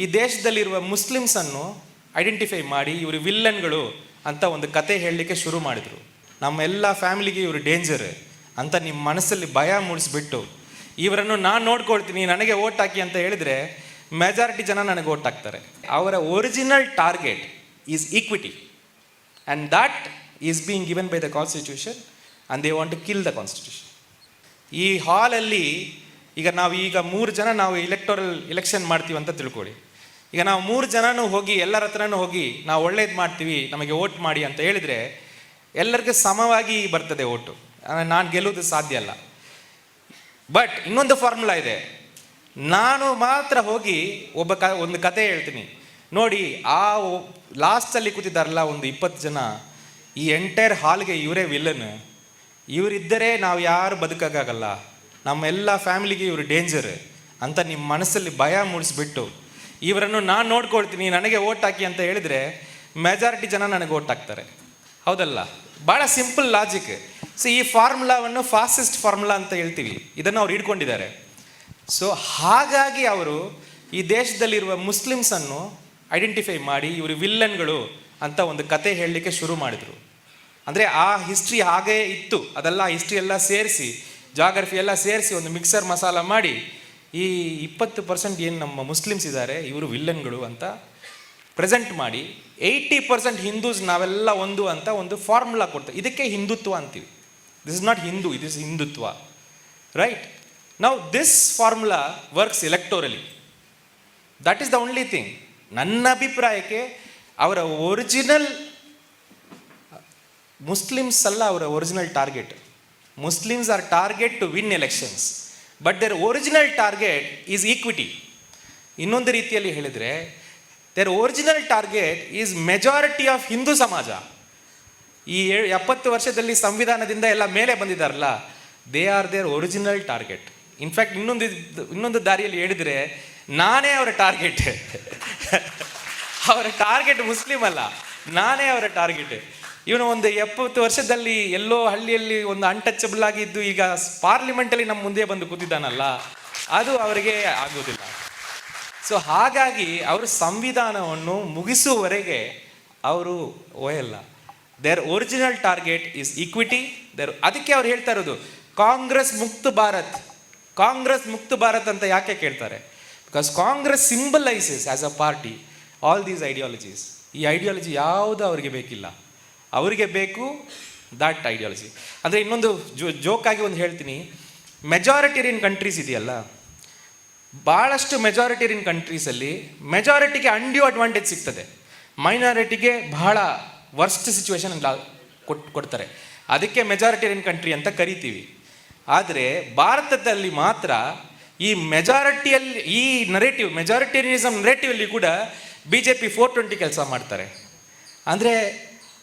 ಈ ದೇಶದಲ್ಲಿರುವ ಮುಸ್ಲಿಮ್ಸನ್ನು ಐಡೆಂಟಿಫೈ ಮಾಡಿ ಇವರು ವಿಲ್ಲನ್ಗಳು ಅಂತ ಒಂದು ಕತೆ ಹೇಳಲಿಕ್ಕೆ ಶುರು ಮಾಡಿದರು. ನಮ್ಮ ಎಲ್ಲ ಫ್ಯಾಮಿಲಿಗೆ ಇವರು ಡೇಂಜರ್ ಅಂತ ನಿಮ್ಮ ಮನಸ್ಸಲ್ಲಿ ಭಯ ಮೂಡಿಸ್ಬಿಟ್ಟು, ಇವರನ್ನು ನಾನು ನೋಡ್ಕೊಳ್ತೀನಿ, ನನಗೆ ಓಟ್ ಹಾಕಿ ಅಂತ ಹೇಳಿದರೆ ಮೆಜಾರಿಟಿ ಜನ ನನಗೆ ಓಟ್ ಹಾಕ್ತಾರೆ. ಅವರ original target is equity and that is being given by the constitution and they want to kill the constitution ಈ ಹಾಲಲ್ಲಿ ಈಗ ನಾವು ಈಗ ಮೂರು ಜನ ನಾವು ಇಲೆಕ್ಟೋರಲ್ ಎಲೆಕ್ಷನ್ ಮಾಡ್ತೀವಿ ಅಂತ ತಿಳ್ಕೊಳ್ಳಿ. ಈಗ ನಾವು ಮೂರು ಜನನೂ ಹೋಗಿ, ಎಲ್ಲರ ಹತ್ರನೂ ಹೋಗಿ ನಾವು ಒಳ್ಳೇದು ಮಾಡ್ತೀವಿ, ನಮಗೆ ಓಟ್ ಮಾಡಿ ಅಂತ ಹೇಳಿದರೆ ಎಲ್ಲರಿಗೂ ಸಮವಾಗಿ ಬರ್ತದೆ ಓಟು. ನಾನು ಗೆಲ್ಲುವುದು ಸಾಧ್ಯ ಅಲ್ಲ. ಬಟ್ ಇನ್ನೊಂದು ಫಾರ್ಮುಲಾ ಇದೆ. ನಾನು ಮಾತ್ರ ಹೋಗಿ ಒಬ್ಬ ಕ, ಒಂದು ಕತೆ ಹೇಳ್ತೀನಿ. ನೋಡಿ, ಆ ಲಾಸ್ಟಲ್ಲಿ ಕೂತಿದ್ದಾರಲ್ಲ ಒಂದು ಇಪ್ಪತ್ತು ಜನ, ಈ ಎಂಟೈರ್ ಹಾಲ್ಗೆ ಇವರೇ ವಿಲನ್ ಇವರಿದ್ದರೆ ನಾವು ಯಾರು ಬದುಕೋಕ್ಕಾಗಲ್ಲ. ನಮ್ಮ ಎಲ್ಲ ಫ್ಯಾಮಿಲಿಗೆ ಇವರು ಡೇಂಜರ್ ಅಂತ ನಿಮ್ಮ ಮನಸ್ಸಲ್ಲಿ ಭಯ ಮೂಡಿಸ್ಬಿಟ್ಟು ಇವರನ್ನು ನಾನು ನೋಡ್ಕೊಳ್ತೀನಿ, ನನಗೆ ಓಟ್ ಹಾಕಿ ಅಂತ ಹೇಳಿದರೆ ಮೆಜಾರಿಟಿ ಜನ ನನಗೆ ಓಟ್ ಹಾಕ್ತಾರೆ. ಹೌದಲ್ಲ? ಭಾಳ ಸಿಂಪಲ್ ಲಾಜಿಕ್ ಸೊ ಈ ಫಾರ್ಮುಲಾವನ್ನು ಫಾಸ್ಟೆಸ್ಟ್ ಫಾರ್ಮುಲಾ ಅಂತ ಹೇಳ್ತೀವಿ. ಇದನ್ನು ಅವ್ರು ಹಿಡ್ಕೊಂಡಿದ್ದಾರೆ. ಸೊ ಹಾಗಾಗಿ ಅವರು ಈ ದೇಶದಲ್ಲಿರುವ ಮುಸ್ಲಿಮ್ಸನ್ನು ಐಡೆಂಟಿಫೈ ಮಾಡಿ, ಇವರು ವಿಲ್ಲನ್ಗಳು ಅಂತ ಒಂದು ಕತೆ ಹೇಳಲಿಕ್ಕೆ ಶುರು ಮಾಡಿದರು. ಅಂದರೆ ಆ ಹಿಸ್ಟ್ರಿ ಹಾಗೇ ಇತ್ತು. ಅದೆಲ್ಲ ಹಿಸ್ಟ್ರಿ ಎಲ್ಲ ಸೇರಿಸಿ ಜಾಗ್ರಫಿ ಎಲ್ಲ ಸೇರಿಸಿ ಒಂದು ಮಿಕ್ಸರ್ ಮಸಾಲ ಮಾಡಿ ಈ ಇಪ್ಪತ್ತು ಪರ್ಸೆಂಟ್ ಏನು ನಮ್ಮ ಮುಸ್ಲಿಮ್ಸ್ ಇದ್ದಾರೆ ಇವರು ವಿಲ್ಲನ್ಗಳು ಅಂತ ಪ್ರೆಸೆಂಟ್ ಮಾಡಿ ಏಯ್ಟಿ ಪರ್ಸೆಂಟ್ ಹಿಂದೂಸ್ ನಾವೆಲ್ಲ ಒಂದು ಅಂತ ಒಂದು ಫಾರ್ಮುಲಾ ಕೊಡ್ತಾರೆ ಇದಕ್ಕೆ ಹಿಂದುತ್ವ ಅಂತೀವಿ. This is not Hindu it is Hindutva. Right ನಾವು this formula works electorally that is the only thing ನನ್ನ ಅಭಿಪ್ರಾಯಕ್ಕೆ ಅವರ ಒರಿಜಿನಲ್ ಮುಸ್ಲಿಮ್ಸ್ ಅಲ್ಲ ಅವರ original target Muslims are target to win elections but their original target is equity ಇನ್ನೊಂದು ರೀತಿಯಲ್ಲಿ ಹೇಳಿದರೆ their original target is majority of Hindu samaj ಈ ಎಪ್ಪತ್ತು ವರ್ಷದಲ್ಲಿ ಸಂವಿಧಾನದಿಂದ ಎಲ್ಲ ಮೇಲೆ ಬಂದಿದ್ದಾರಲ್ಲ they are their original target in fact ಇನ್ನೊಂದು ಇನ್ನೊಂದು ದಾರಿಯಲ್ಲಿ ಹೇಳಿದರೆ, ನಾನೇ ಅವರ ಟಾರ್ಗೆಟ್ ಅವರ ಟಾರ್ಗೆಟ್ ಮುಸ್ಲಿಮ್ ಅಲ್ಲ, ನಾನೇ ಅವರ ಟಾರ್ಗೆಟ್ ಇವನು ಒಂದು ಎಪ್ಪತ್ತು ವರ್ಷದಲ್ಲಿ ಎಲ್ಲೋ ಹಳ್ಳಿಯಲ್ಲಿ ಒಂದು ಅನ್ಟಚಬಲ್ ಆಗಿದ್ದು ಈಗ ಪಾರ್ಲಿಮೆಂಟಲ್ಲಿ ನಮ್ಮ ಮುಂದೆ ಬಂದು ಕೂತಿದ್ದಾನಲ್ಲ, ಅದು ಅವರಿಗೆ ಆಗೋದಿಲ್ಲ ಸೊ ಹಾಗಾಗಿ ಅವರು ಸಂವಿಧಾನವನ್ನು ಮುಗಿಸುವವರೆಗೆ ಅವರು ಒಯ್ಯಲ್ಲ their original target is equity their ಅದಕ್ಕೆ ಅವ್ರು ಹೇಳ್ತಾ ಇರೋದು, ಕಾಂಗ್ರೆಸ್ ಮುಕ್ತ ಭಾರತ್. ಕಾಂಗ್ರೆಸ್ ಮುಕ್ತ ಭಾರತ್ ಅಂತ ಯಾಕೆ ಕೇಳ್ತಾರೆ? Because Congress symbolises as a party all these ideologies ಈ ಐಡಿಯಾಲಜಿ ಯಾವುದು ಅವರಿಗೆ ಬೇಕಿಲ್ಲ. ಅವರಿಗೆ ಬೇಕು ದಾಟ್ ಐಡಿಯಾಲಜಿ ಅಂದರೆ ಇನ್ನೊಂದು ಜೋ ಜೋಕಾಗಿ ಒಂದು ಹೇಳ್ತೀನಿ. ಮೆಜಾರಿಟೇರಿಯನ್ ಕಂಟ್ರೀಸ್ ಇದೆಯಲ್ಲ ಭಾಳಷ್ಟು ಮೆಜಾರಿಟೇರಿಯನ್ ಕಂಟ್ರೀಸಲ್ಲಿ ಮೆಜಾರಿಟಿಗೆ ಅಂಡ್ಯೂ ಅಡ್ವಾಂಟೇಜ್ ಸಿಗ್ತದೆ. ಮೈನಾರಿಟಿಗೆ ಬಹಳ ವರ್ಸ್ಟ್ ಸಿಚುವೇಶನ್ ಕೊಟ್, ಕೊಡ್ತಾರೆ. ಅದಕ್ಕೆ ಮೆಜಾರಿಟೇರಿಯನ್ ಕಂಟ್ರಿ ಅಂತ ಕರಿತೀವಿ. ಆದರೆ ಭಾರತದಲ್ಲಿ ಮಾತ್ರ ಈ ಮೆಜಾರಿಟಿಯಲ್ಲಿ ಈ ನರೇಟಿವ್ ಮೆಜಾರಿಟೇರಿಯನಿಸಮ್ ನರೇಟಿವಲ್ಲಿ ಕೂಡ B J P four twenty ಕೆಲಸ ಮಾಡ್ತಾರೆ. ಅಂದರೆ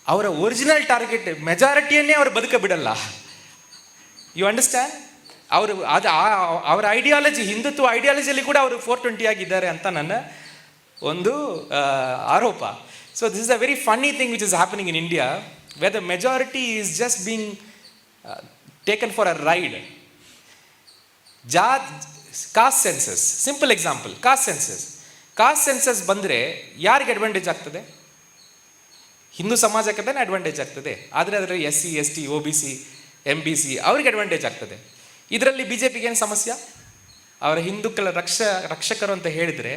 ಅವರ ಒರಿಜಿನಲ್ ಟಾರ್ಗೆಟ್ ಮೆಜಾರಿಟಿಯನ್ನೇ ಅವರು ಬದುಕ ಬಿಡಲ್ಲ ಯು ಅಂಡರ್ಸ್ಟ್ಯಾಂಡ್ ಅವರು ಅದು ಅವರ ಐಡಿಯಾಲಜಿ ಹಿಂದುತ್ವ ಐಡಿಯಾಲಜಿಯಲ್ಲಿ ಕೂಡ ಅವರು ಫೋರ್ ಟ್ವೆಂಟಿ ಆಗಿದ್ದಾರೆ ಅಂತ ನನ್ನ ಒಂದು ಆರೋಪ. So this is a very funny thing which is happening in India where the majority is just being taken for a ride ಜಾ caste census simple example caste census caste census ಬಂದರೆ ಯಾರಿಗೆ advantage ಆಗ್ತದೆ? ಹಿಂದೂ ಸಮಾಜಕ್ಕೆ ತಾನೇ advantage ಆಗ್ತದೆ. ಆದರೆ ಅದರಲ್ಲಿ S C S T O B C M B C ಅವ್ರಿಗೆ ಅಡ್ವಾಂಟೇಜ್ ಆಗ್ತದೆ. ಇದರಲ್ಲಿ ಬಿ ಜೆ ಪಿಗೆ ಏನು ಸಮಸ್ಯೆ? ಅವರ ಹಿಂದೂಗಳ ರಕ್ಷ, ರಕ್ಷಕರು ಅಂತ ಹೇಳಿದರೆ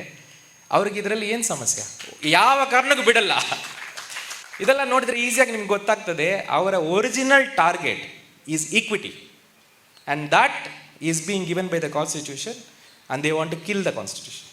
ಅವ್ರಿಗೆ ಇದರಲ್ಲಿ ಏನು ಸಮಸ್ಯೆ? ಯಾವ ಕಾರಣಕ್ಕೂ ಬಿಡಲ್ಲ. ಇದೆಲ್ಲ ನೋಡಿದ್ರೆ ಈಸಿಯಾಗಿ ನಿಮ್ಗೆ ಗೊತ್ತಾಗ್ತದೆ, ಅವರ original target is equity and that is being given by the constitution and they want to kill the constitution